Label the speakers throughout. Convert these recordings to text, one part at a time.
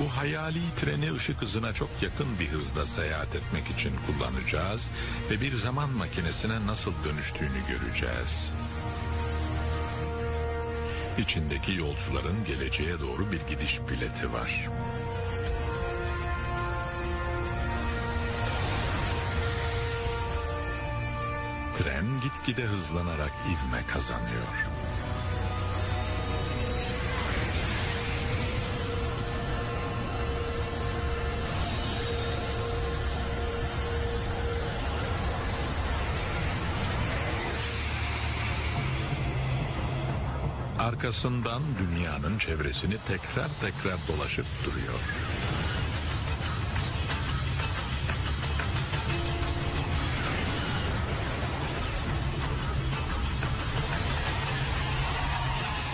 Speaker 1: Bu hayali treni ışık hızına çok yakın bir hızda seyahat etmek için kullanacağız ve bir zaman makinesine nasıl dönüştüğünü göreceğiz. İçindeki yolcuların geleceğe doğru bir gidiş bileti var. Tren gitgide hızlanarak ivme kazanıyor. Arkasından dünyanın çevresini tekrar tekrar dolaşıp duruyor.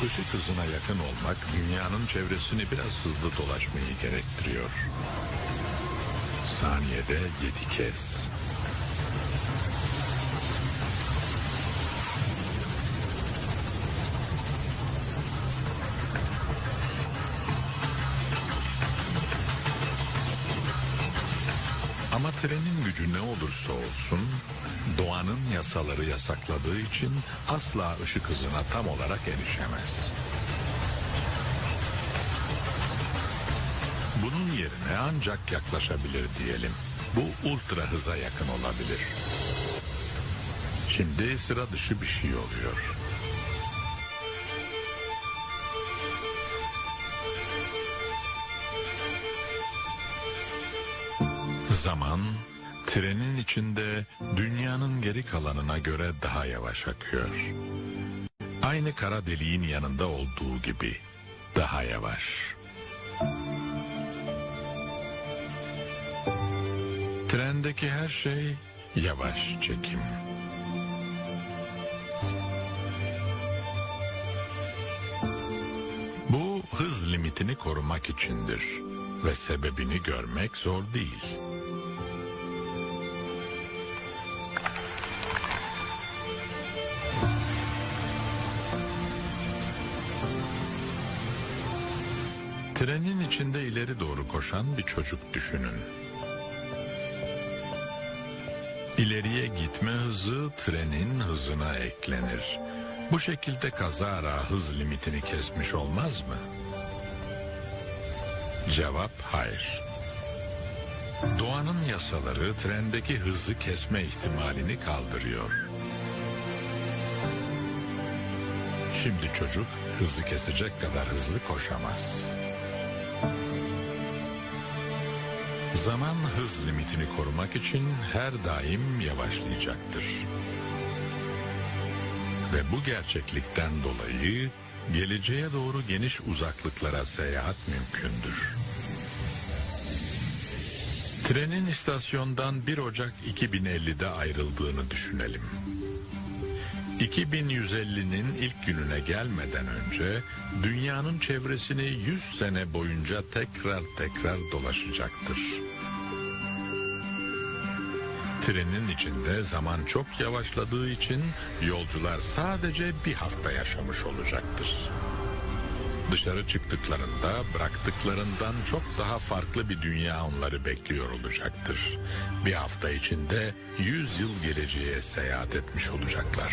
Speaker 1: Işık hızına yakın olmak dünyanın çevresini biraz hızlı dolaşmayı gerektiriyor. Saniyede yedi kez. Ama trenin gücü ne olursa olsun doğanın yasaları yasakladığı için asla ışık hızına tam olarak erişemez. Bunun yerine ancak yaklaşabilir diyelim. Bu ultra hıza yakın olabilir. Şimdi sıra dışı bir şey oluyor. Zaman trenin içinde dünyanın geri kalanına göre daha yavaş akıyor. Aynı kara deliğin yanında olduğu gibi daha yavaş. Trendeki her şey yavaş çekim. Bu hız limitini korumak içindir ve sebebini görmek zor değil. Trenin içinde ileri doğru koşan bir çocuk düşünün. İleriye gitme hızı trenin hızına eklenir. Bu şekilde kazara hız limitini kesmiş olmaz mı? Cevap hayır. Doğanın yasaları trendeki hızı kesme ihtimalini kaldırıyor. Şimdi çocuk hızı kesecek kadar hızlı koşamaz. Zaman hız limitini korumak için her daim yavaşlayacaktır. Ve bu gerçeklikten dolayı geleceğe doğru geniş uzaklıklara seyahat mümkündür. Trenin istasyondan 1 Ocak 2050'de ayrıldığını düşünelim. 2150'nin ilk gününe gelmeden önce dünyanın çevresini 100 sene boyunca tekrar tekrar dolaşacaktır. Trenin içinde zaman çok yavaşladığı için yolcular sadece bir hafta yaşamış olacaktır. Dışarı çıktıklarında bıraktıklarından çok daha farklı bir dünya onları bekliyor olacaktır. Bir hafta içinde 100 yıl geleceğe seyahat etmiş olacaklar.